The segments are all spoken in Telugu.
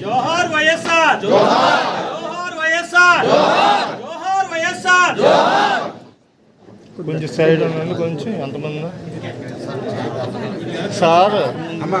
జోహార్ వైఎస్ఆర్. జోహార్ వైఎస్ఆర్. జోహార్ వైఎస్ఆర్. కొంచెం సైడ్ ఉండండి కొంచెం ఎంతమంది సార్. అమ్మా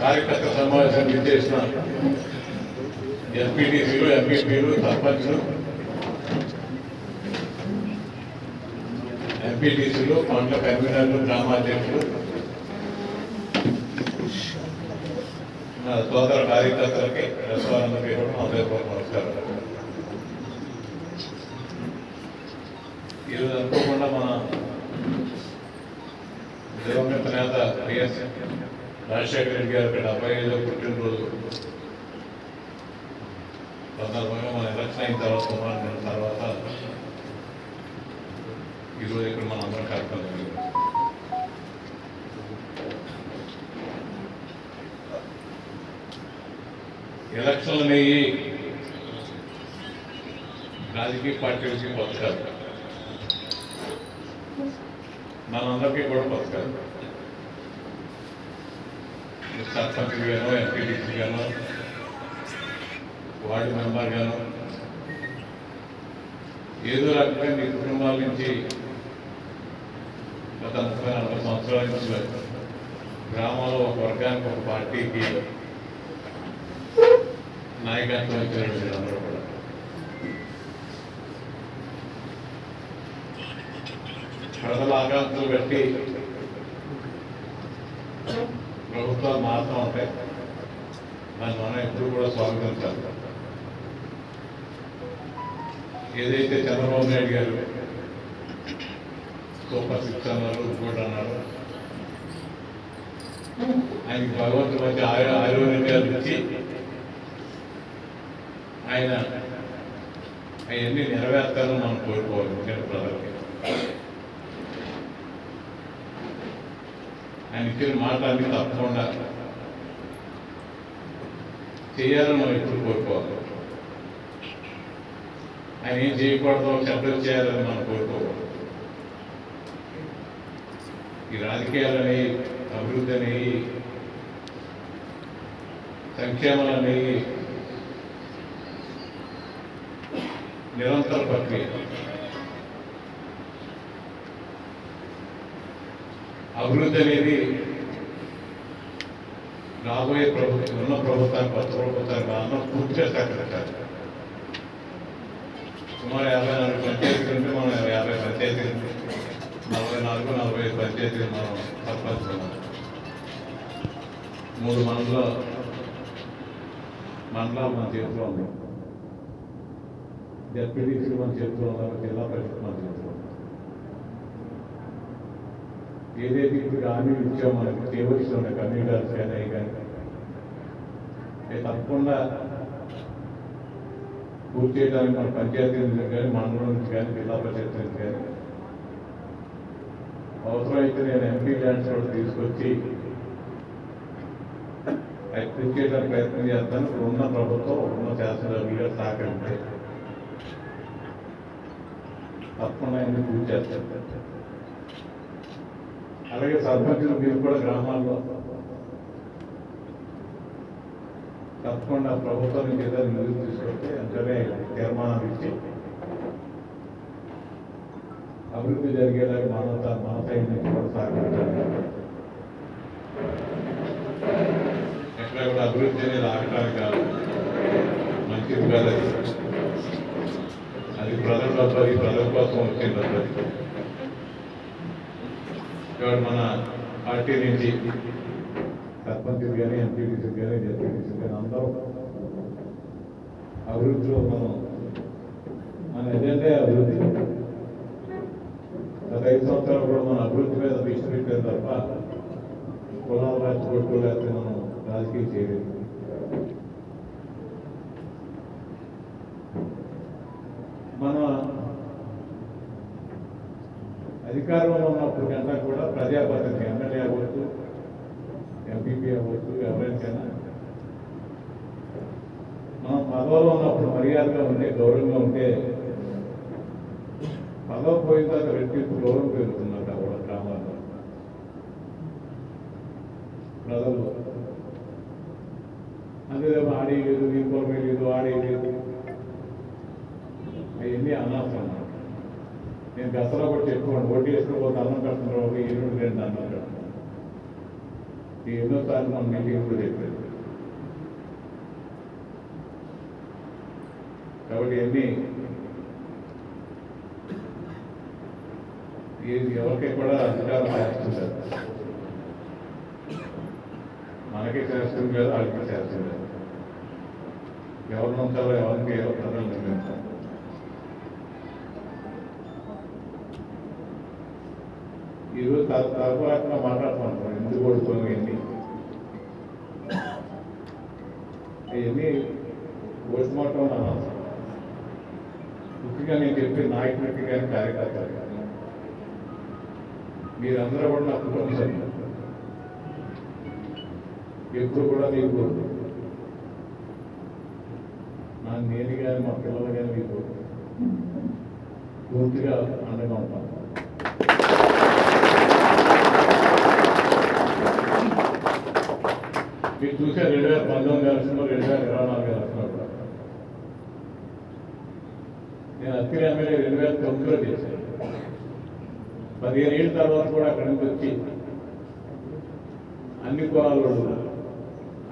కార్యకర్త సమావేశం చేసిన ఎంపీటీసీలు ఎంపీపీలు సర్పంచ్లు ఎంపీటీసీలు పండ్ల కన్వీనర్లు గ్రామాధ్యక్షులు నా సోదర కార్యకర్తలకి రెస్టారెంట్లకి కూడా హృదయపూర్వక నమస్కారం. ఈరోజు అనుకోకుండా మన దివంగత నేత వైఎస్ రాజశేఖర రెడ్డి గారికి డెబ్బై ఐదో పుట్టినరోజు సందర్భంగా మన ఎలక్షన్ అయిన తర్వాత సుమారు నెల తర్వాత ఈరోజు ఇక్కడ మన అందరం కార్యక్రమం జరిగింది. ఎలక్షన్లు అనేవి రాజకీయ పార్టీలకి పథకాలు కాదు మనందరికీ కూడా కొత్త సర్పంచ్ గాను ఎంపీడీసీ గాను వార్డు మెంబర్ గాను ఏదో రకంగా మీ కుటుంబాల నుంచి గత ముప్పై నలభై సంవత్సరాల నుంచి గ్రామంలో ఒక వర్గానికి ఒక పార్టీకి నాయకత్వం ఇచ్చిన వీళ్ళందరూ కూడా ప్రజల పెట్టి ప్రభుత్వాలు మారుతూ ఉంటాయి. దాన్ని మనం ఎప్పుడు కూడా స్వాగతించాలి ఏదైతే చంద్రబాబు నాయుడు గారు సూపర్ సిక్స్ అన్నారు ఇంకోటి అన్నారు ఆయనకి భగవంతుడు మంచి ఆయు ఆయుర్వేదాలు ఇచ్చి ఆయన అవన్నీ నెరవేర్తారని మనం కోరుకోవాలి. ఎందుకంటే ప్రజలకి ఆయన పేరు మాటలన్నీ తప్పకుండా చేయాలని మనం ఎప్పుడు కోరుకోవాలి. ఆయన ఏం చేయకూడదో చెడ్డలు చేయాలని మనం కోరుకోవాలి. ఈ రాజకీయాలని అభివృద్ధి అనేవి సంక్షేమాలనేవి నిరంతర ప్రక్రియ. అభివృద్ధి అనేది రాబోయే ప్రభుత్వం ఉన్న ప్రభుత్వానికి కొత్త ప్రభుత్వానికి కాకుండా పూర్తిగా సహకరించాలి సుమారు యాభై నాలుగు పంచాయతీలు ఉంటే మనం యాభై పంచాయతీలు నలభై నాలుగు నలభై ఐదు పంచాయతీలు మనం సర్పంచ్ మూడు మండల మండలాలు మన చేతిలో ఉన్నాయి డెప్యూటీసీలు మన చేతిలో ఉన్నారు జిల్లా పరిషత్ మన చేతిలో ఉంది. ఏదైతే ఇప్పుడు హామీ ఇచ్చామో మనకు చేయవలసి ఉన్నాయి కమ్యూనిటర్స్ కానీ. కానీ తప్పకుండా పూర్తి చేయడానికి మన పంచాయతీ నుంచి కానీ మండలం నుంచి కానీ జిల్లా పరిషత్ నుంచి కానీ అవసరమైతే నేను ఎంపీ ల్యాండ్స్ కూడా తీసుకొచ్చి అది పూర్తి చేయడానికి ప్రయత్నం చేస్తాను. ఇప్పుడు ఉన్న ప్రభుత్వం ఉన్న శాసనసభ్యులుగా సహకరిస్తే తప్పకుండా అన్ని పూర్తి చేస్తారు. అలాగే సర్పంచులు మీరు కూడా గ్రామాల్లో తప్పకుండా ప్రభుత్వం నుంచి ఏదైనా నిధులు తీసుకొస్తే వెంటనే తీర్మానం ఇచ్చి అభివృద్ధి జరిగేలాగా మానవత మన సైడ్ నుంచి కూడా సహకరించాలి ఎక్కడ కూడా అభివృద్ధి అనేది ఆగటానికి కాదు. మంచిది కాదు అది ప్రజల ప్రజల కోసం వచ్చింది డబ్బు ఇక్కడ మన పార్టీ నుంచి సర్పంచ్ కానీ ఎంపీటీసీ కానీ జెడ్పీటీసీ కానీ అందరూ అభివృద్ధిలో మనం మన ఎజెండే అభివృద్ధి. గత ఐదు సంవత్సరాలు కూడా మన అభివృద్ధి మీద దృష్టి పెట్టారు తప్ప కులాలు రాజకీయ లేకపోతే మనం రాజకీయం చేయలేదు. మన అధికారంలో ఉన్నప్పుడు కంటే కూడా ఎమ్మెల్యే అవ్వచ్చు ఎంపీపీ అవ్వచ్చు ఎవరికైనా. మనం పదవిలో ఉన్నప్పుడు మర్యాదగా ఉంటే గౌరవంగా ఉంటే పదవ పోయిన తర్వాత రెట్టింపు గౌరవం పెరుగుతుందంట అక్కడ గ్రామాల్లో. ప్రజల్లో. అదే ఆడే లేదు దీంట్లో లేదు ఆడే లేదు. అవన్నీ అనవసరం నేను దసరా కూడా చెప్పుకోండి ఓటు చేసుకుని పోతే అన్నం పెడుతున్నారు ఒక ఎల్లుండి రెండు అన్నం పెడుతున్నారు ఎన్నోసార్లు మనం మీటింగ్ కూడా చెప్పారు. కాబట్టి ఇవన్నీ ఏది ఎవరికి కూడా అధికారం చేస్తుంటారు మనకే చేస్తుంది కదా వాళ్ళకి చేస్తుంది కదా. ఎవరిని ఉంచాలో ఎవరికి ఎవరు ప్రజలు నిర్మించాలి ఈరోజు తరపురాకుండా మాట్లాడుతున్నాం ఎందుకు ఓడుకోను ఇవన్నీ అవన్నీ పోస్ట్మార్టం అనాలి ముఖ్యంగా నేను చెప్పే నాయకులకి కానీ కార్యకర్తలు కానీ మీరందరూ కూడా నా కుటుంబ. సభ్యులు ఎప్పుడు కూడా మీకు నా నేను కానీ మా పిల్లలు కానీ మీకు పూర్తిగా అండగా ఉంటాను. మీరు చూసే రెండు వేల పంతొమ్మిది ఎలక్షన్లో రెండు వేల ఇరవై నాలుగు ఎలక్షన్లో కూడా. నేను అత్తిరి ఎమ్మెల్యే రెండు వేల తొమ్మిదిలో చేశాను. పదిహేను ఏళ్ళ తర్వాత కూడా అక్కడి నుంచి వచ్చి అన్ని కులాల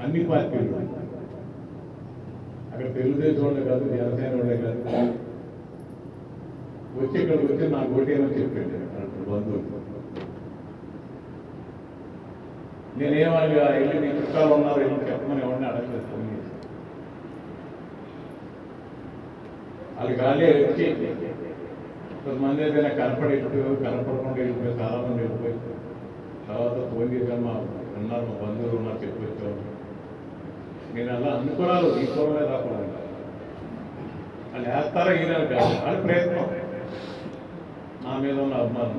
అన్ని పార్టీలు అక్కడ తెలుగుదేశం వాళ్ళే కాదు జనసేన వాళ్ళే కాదు. వచ్చి ఇక్కడికి వచ్చి నాకు ఓటేమని చెప్పాడు. అక్కడ బంధువులు. నేనేమని వెళ్ళి నీ చుట్టాలు ఉన్నారు వెళ్ళి చెప్పమని ఎవరిని అడగలేదు ఫోన్ చేసి. వాళ్ళు గాలి వచ్చి కొంతమంది ఏదైనా కనపడేట్టు కనపడకుండా వెళ్ళిపోయి చాలా మంది వెళ్ళిపోయి తర్వాత ఫోన్ చేశాను మా ఉన్నారు మా బంధువులు ఉన్నారు చెప్పి వచ్చారు. నేను అలా అనుకున్నాను ఈ ఫోన్లే రాకుండా వాళ్ళు వేస్తారా ఈయన కాదు అది ప్రయత్నం. నా మీద ఉన్న అభిమానం.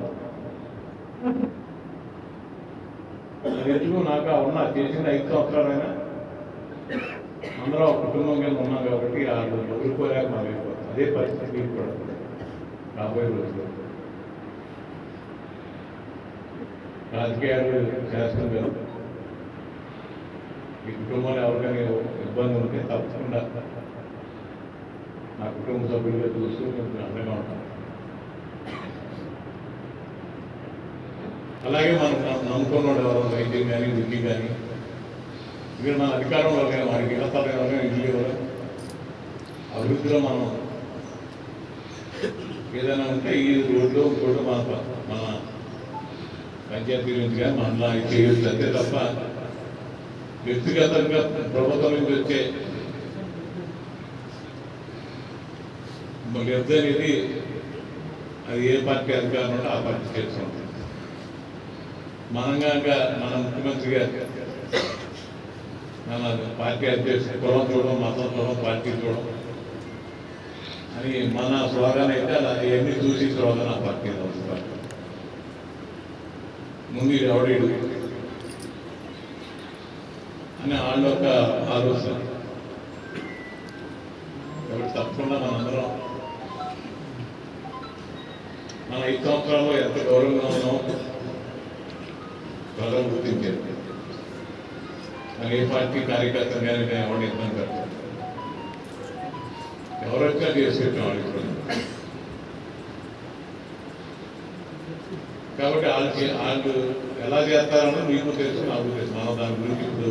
అది ఎందుకు నాకు ఆ ఉన్న. చేసిన ఐదు సంవత్సరాలైనా అందరూ ఆ కుటుంబం కింద ఉన్నాం కాబట్టి ఆ ఎదుర్కోలేక మనం మారిపోతుంది అదే పరిస్థితి కూడా. రాబోయే రోజులు రాజకీయాలు చేస్తాం కదా. ఈ కుటుంబంలో ఎవరికైనా ఇబ్బంది ఉంటే తప్పకుండా నా కుటుంబ సభ్యులుగా చూస్తూ నేను అండగా ఉంటాను. అలాగే మనం నమ్ముకున్న వాళ్ళు వైద్యం కానీ విద్య కానీ ఇక్కడ మన అధికారంలో కానీ వారికి ఇళ్ళతాలు ఎవరైనా ఇల్లు అభివృద్ధిలో మనం ఏదైనా ఉంటే ఈ రోడ్డు రోడ్డు మన మన పంచాయతీ నుంచి కానీ మన చేయొచ్చు అంతే తప్ప వ్యక్తిగతంగా ప్రభుత్వం నుంచి వచ్చే లబ్ధి అనేది అది ఏ పార్టీ అధికారం ఉంటే ఆ పార్టీ చేస్తుంది. మనంగాక మన ముఖ్యమంత్రి గారు మన పార్టీ అధ్యక్షుడు కులం చూడడం మతం చూడడం పార్టీ చూడడం. అని మన స్లోగన్ అయితే అలా ఇవన్నీ చూసి స్లోగన్ ఆ పార్టీ ముందు ఇది అని వాళ్ళ ఒక ఆలోచన. కాబట్టి తప్పకుండా మనందరం మన ఈ సంవత్సరాల్లో ఎంత గౌరవంగా ఉన్నామో ప్రజలు గుర్తించారు. మరి ఏ పార్టీ కార్యకర్తలు కానీ నేను ఎవరిని ఇబ్బంది పెడతాను ఎవరు చేసుకుంటాం వాళ్ళకి కాబట్టి వాళ్ళు వాళ్ళు ఎలా చేస్తారన్నది మీకు తెలుసు నాకు తెలుసు. మనం దాని గురించి ఇప్పుడు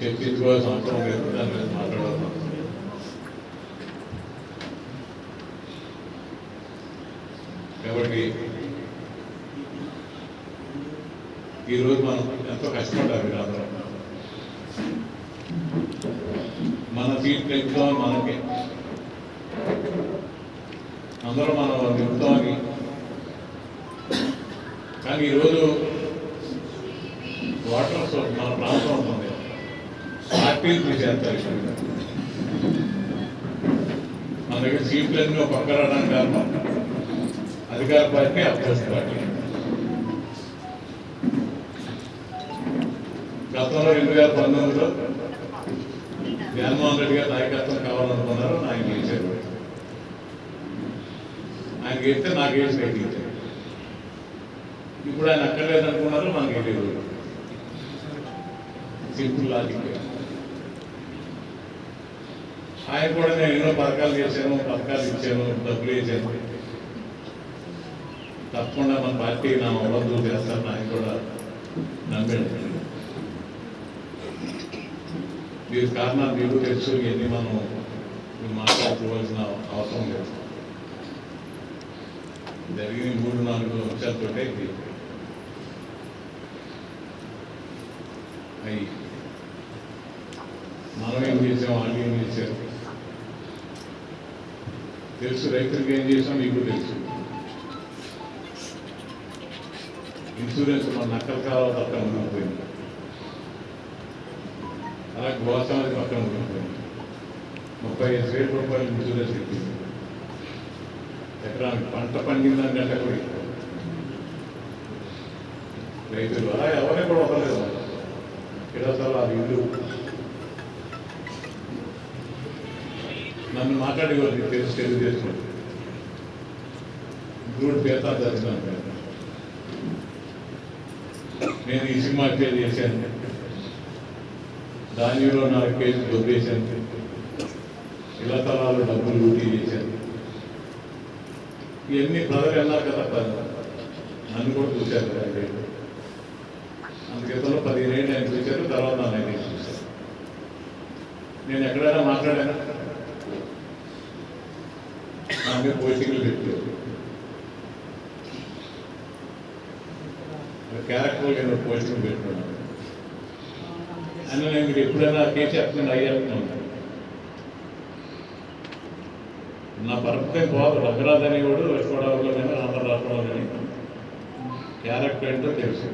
చర్చించుకోవాల్సిన అవసరం లేదు. దాని మీద మాట్లాడాలి కాబట్టి ఈరోజు మనం ఎంతో కష్టపడ్డారు మీరందరూ. మన సీట్లు ఎక్కుతామని మనకి. అందరూ మనం నింపుతామని కానీ ఈరోజు వాటర్ సోర్స్ మన ప్రాంతం ఉంటుంది. పార్టీలు తీసేస్తారు మన దగ్గర సీట్లన్నీ ఒక పక్క రావడానికి కారణం. అధికార పార్టీ అభ్యర్థి పార్టీ. గతంలో రెండు వేల పంతొమ్మిదిలో జగన్మోహన్ రెడ్డి గారు నాయకత్వం కావాలనుకున్నారు ఆయన గెలిచారు. ఆయన గెలిస్తే నాకు గెలిచి గెలిచారు ఇప్పుడు ఆయన అక్కర్లేదు అనుకున్నారు మనకి తెలియదు సింపుల్ లాజిక్ ఆయన కూడా నేను ఎన్నో పథకాలు చేశాను పథకాలు ఇచ్చాను డబ్బులు వేసాను తప్పకుండా మన పార్టీ నా అవ్వద్దు చేస్తాను ఆయన కూడా నమ్మాడు. దీనికి కారణాలు మీరు తెలుసు ఇవన్నీ మనం మాట్లాడుకోవాల్సిన అవసరం లేదు. జరిగిన మూడు నాలుగు అంశాలతోటే ఇది. అయ్యి మనం ఏం చేసాం వాళ్ళు ఏం చేశారు? తెలుసు రైతులకు ఏం చేసాం మీకు తెలుసు. ఇన్సూరెన్స్ మన నక్కల కావాలి తప్ప ఉండిపోయింది అలాగే గోసామది పక్కన ఉండిపోయింది ముప్పై ఐదు వేల రూపాయలు ఇన్సూరెన్స్ ఇచ్చింది ఎకరానికి పంట పండిందంటే కూడా ఇవ్వరు. రైతులు అలా ఎవరిని కూడా వదలలేదు ఇడసలు అది ఇల్లు నన్ను మాట్లాడేవారు తెలుసు తెలుగుదేశం గూడు పేత దర్శనం నేను ఈ సినిమా పేరు చేశాను దానిలో నాలుగు కేజీలు దొబ్బేశాను. ఇలా తలాలు డబ్బులు లూటీ చేశాను. ఇవన్నీ బ్రదర్ వెళ్ళారు కదా ప్రజలు. నన్ను కూడా చూశారు కదా వీళ్ళు. అందుకేతలో పదిహేను ఏళ్ళు ఆయన చూశారు తర్వాత నన్ను ఆయన చూశారు. నేను ఎక్కడైనా మాట్లాడాను? నా మీద పోస్టింగ్లు పెట్టారు. క్యారెక్టర్ నేను పోస్టింగ్ పెట్టుకున్నాను. అని నేను మీరు ఎప్పుడైనా కేసీఆర్ చెప్తున్నాను అయ్యేస్తున్నాను నా పరపతే బాబు రఘురాజ్ అనేవాడు వెస్ట్ గోదావరిలో కానీ ఆంధ్ర రాష్ట్రంలో కానీ క్యారెక్టర్ ఏంటో తెలుసు.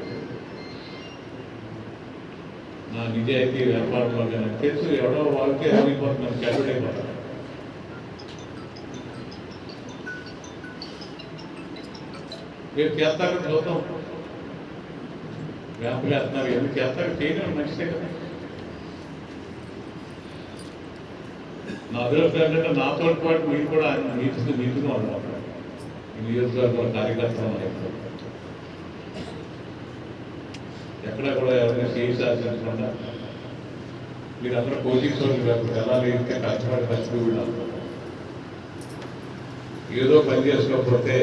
నా నిజాయితీ వ్యాపారంలో కానీ తెలుసు ఎవడో వాళ్ళకే అయిపోతున్నాను క్యారెక్ట్ అయిపోతాను రేపు చేస్తారు చూద్దాం. వ్యాపారం చేస్తున్నారు ఎందుకు చేస్తారు? చేయడం మంచిదే కదా. నా అదృష్టం ఏంటంటే నాతో పాటు మీరు కూడా నీతిగా నీతిగా ఉన్నారు ఈ నియోజకవర్గం కార్యకర్తలు ఎక్కడ కూడా ఎవరైనా చేయి మీరు అందరూ కోచింగ్ సోర్లు వెళ్ళాలి ఎలా కష్టపడి కష్టపడి పరిస్థితి ఏదో పని చేసుకోకపోతే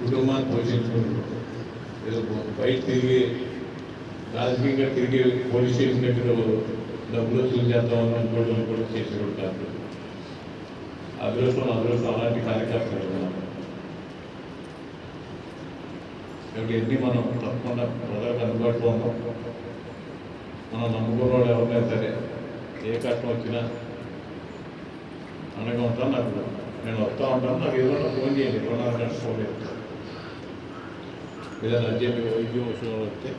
కుటుంబాన్ని పోషించుకుంటారు. ఏదో బయట తిరిగి రాజకీయంగా తిరిగి పోలీస్ స్టేషన్ దగ్గర డబ్బులు వసూలు చేద్దామని అనుకోవడం కూడా చేసి కాదు అదృష్టం అదృష్టం. అలాంటి కార్యకర్తలు ఉన్నారు. కాబట్టి ఎన్ని మనం తప్పకుండా ప్రజలకు అందుబాటులో ఉన్నాం. మనం నమ్ముకున్న వాళ్ళు ఎవరైనా సరే ఏ కష్టం వచ్చినా అనగా ఉంటాను నాకు నేను వస్తూ ఉంటాను నాకు ఏదైనా ఫోన్ చేయండి. ఇరవై నాలుగు గంటలు ఫోన్ చేస్తాను ఏదైనా అర్జెంట్ వైద్యం విషయంలో వస్తే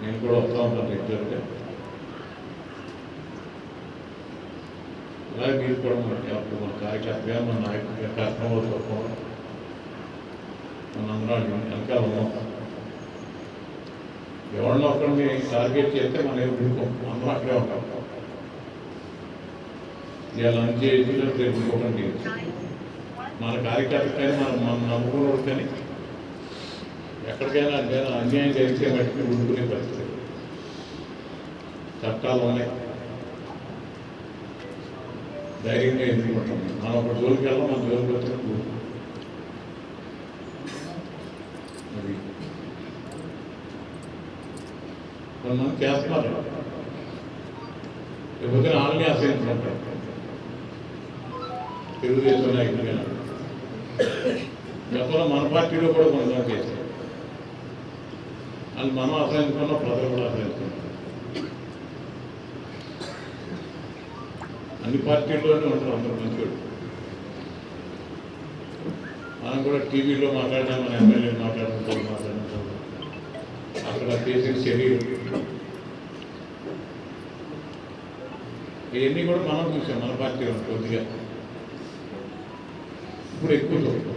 నేను కూడా వస్తూ ఉంటాను రెగ్యులర్గా అలాగే మీరు కూడా మనకి అప్పుడు మన కార్యకర్తగా మన నాయకుడిగా కస్టమర్ తప్పకుండా. మనందరం వెనకాల ఉన్నాం. ఎవరినో ఒకరిని టార్గెట్ చేస్తే మనం ఏం ఊరుకోం అందరం అక్కడే ఉంటాం. ఇలా లంచ్ చేసి రేపు ఇంకొకటి మన కార్యకర్త కానీ మనం మన నమ్ముకున్నోడు కానీ ఎక్కడికైనా నేను అన్యాయం జరిగితే మట్టికి ఉండుకునే పరిస్థితి. చట్టాల్లోనే ధైర్యంగా ఎదుర్కొంటాం మనం ఒక జోలికి వెళ్ళాం మన జోలికి వచ్చినప్పుడు అది. కొంతమంది చేస్తున్నారు లేకపోతే వాళ్ళని ఆశ్రయించుకుంటారు తెలుగుదేశం నాయకుడిగా గతంలో మన పార్టీలో కూడా కొంతమంది చేశారు వాళ్ళు మనం ఆశ్రయించుకున్నాం ప్రజలు కూడా ఆశ్రయించుకున్నాం అన్ని పార్టీల్లోనే ఉంటారు అందరూ మంచివాడు మనం కూడా టీవీలో మాట్లాడినా మన ఎమ్మెల్యే మాట్లాడుకుంటాం మాట్లాడుకుంటాం అక్కడ చేసిన చర్యలు ఇవన్నీ కూడా మనం చూసాం మన పార్టీలో కొద్దిగా. ఇప్పుడు ఎక్కువ చూస్తాం.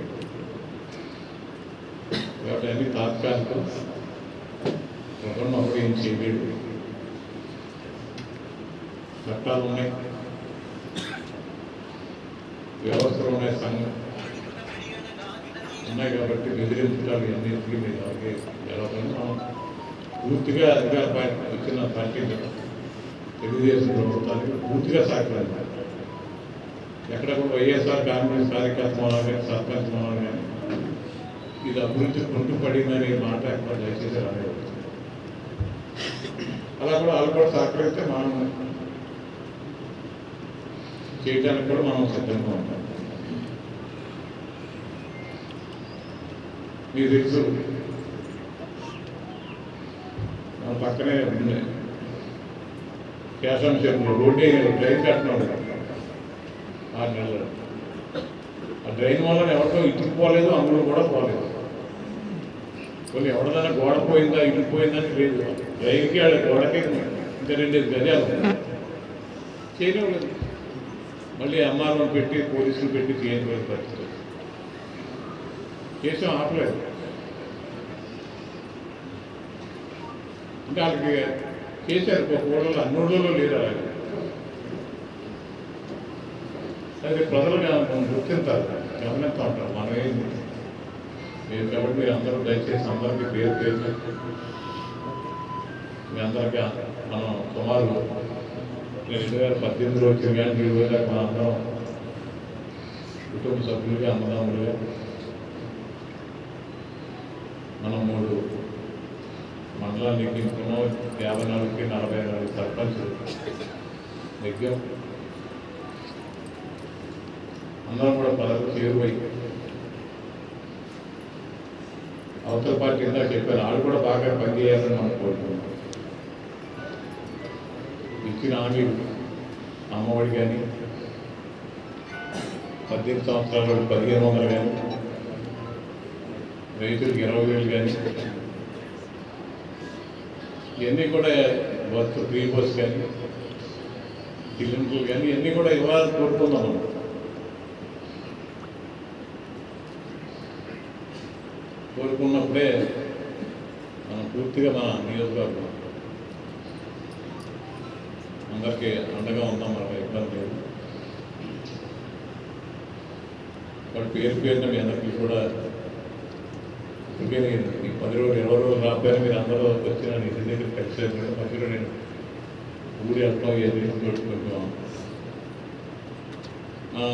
కాబట్టి అన్ని తాత్కాలికం. ఒకరినొకరు ఏం చేయలేడు చట్టాలు ఉన్నాయి వ్యవస్థలు ఉన్నాయి సంఘం ఉన్నాయి కాబట్టి బెదిరించడాలు అన్నింటికి మీరు అలాగే గెలవాలని మనం పూర్తిగా అధికార పార్టీ వచ్చిన పార్టీలు తెలుగుదేశం ప్రభుత్వానికి పూర్తిగా సహకరించాలి ఎక్కడ కూడా వైఎస్ఆర్ కాంగ్రెస్ కార్యకర్త మూలాలు కానీ సర్పంచ్ మూలాలు కానీ ఇది అభివృద్ధి కుంటుపడిందనే మాట ఎక్కడ దయచేసి రాలేదు అలా కూడా వాళ్ళు కూడా సహకరిస్తే మనం చేయడానికి కూడా మనం సిద్ధంగా ఉంటాం. మీకు తెలుసు మన పక్కనే ఉంది. కేశం చెరువు రోడ్డే డ్రైన్ కట్టినాడు. ఆరు నెలలు. ఆ డ్రైన్ వల్ల ఎవరితో ఇటుకు పోలేదు అందులో కూడా పోలేదు. కొన్ని ఎవరిదైనా గోడ పోయిందా ఇటుకు పోయిందని లేదు. డ్రైన్కి ఆడ గోడకి ఇంకా రెండేది గజాలు. చేయలేదు మళ్ళీ అమ్మాలను పెట్టి పోలీసులు పెట్టి చేయడం పరిస్థితి చేసాం ఆపలేదు. అంటే వాళ్ళకి చేశారు ఒక ఊళ్ళలో అన్నూళ్ళలో లేదు అలాగే. అది ప్రజలు మనం గుర్తించాలి. గమనిస్తూ ఉంటారు మనం ఏంది మీరు కాబట్టి మీరు అందరూ దయచేసి అందరికీ పేరు పేరు మీ అందరికీ మనం సుమారు రెండు వేల పద్దెనిమిదిలో రోజులు కానీ మీరు మన అందరం కుటుంబ సభ్యులుగా అన్నదమ్ములుగా మనం మూడు మండలాలు నెగ్గించుకున్నాం యాభై నాలుగుకి నలభై నాలుగు సర్పంచులు నెగ్గాం అందరం కూడా పదవి చేరువై అవతల పార్టీ ఇందాక చెప్పారు వాళ్ళు కూడా బాగా పనిచేయాలని మనం కోరుకుంటున్నాం. ఇచ్చిన హామీలు అమ్మఒడి కానీ పద్దెనిమిది సంవత్సరాలు పదిహేను వందలు కానీ రైతులకు ఇరవై వేలు కానీ ఇవన్నీ కూడా బస్సు ఫ్రీ బస్ కానీ సిలిండర్లు కానీ ఇవన్నీ కూడా ఇవ్వాలని కోరుకుందాం మనం. కోరుకున్నప్పుడే మనం పూర్తిగా మన నియోజకవర్గం అందరికీ అండగా ఉందాం మనకు ఇబ్బంది లేదు. వాటి పేరు పేరున మీ అందరికీ కూడా ఇప్పటికే నేను ఈ పది రోజులు ఇరవై రోజులు రాకపోయినా మీరు అందరూ వచ్చిన నీ ఇంటి దగ్గర కలిసి మధ్యలో నేను ఊరి వెళ్తాం ఏది కొంచెం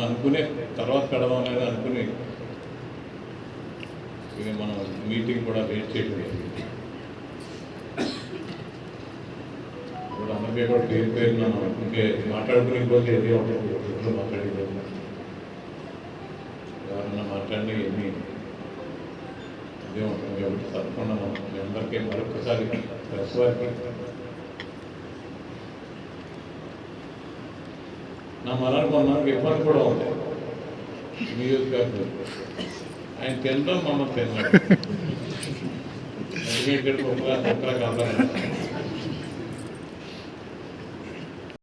అనుకునే తర్వాత కడదాం అనేది అనుకుని మనం మీటింగ్ కూడా వెయిట్ చేయలేదు జరిగింది. కూడా పేరు పేరు మనం ఇంకే మాట్లాడుకునే రోజు ఏది ఉంటుంది ఎప్పుడు మాట్లాడేది ఎవరన్నా మాట్లాడి ఎన్ని ఇదే ఉంటుంది కాబట్టి తప్పకుండా మనం మీ అందరికీ మరొకసారి ప్రెస్ వారికి నా మనాడు మనకి ఇబ్బంది కూడా ఉంది నియోజకవర్గం ఆయన తినడం మనం తిన్నాడు ఎందుకంటే ఇక్కడ ఒక ఒక కాదు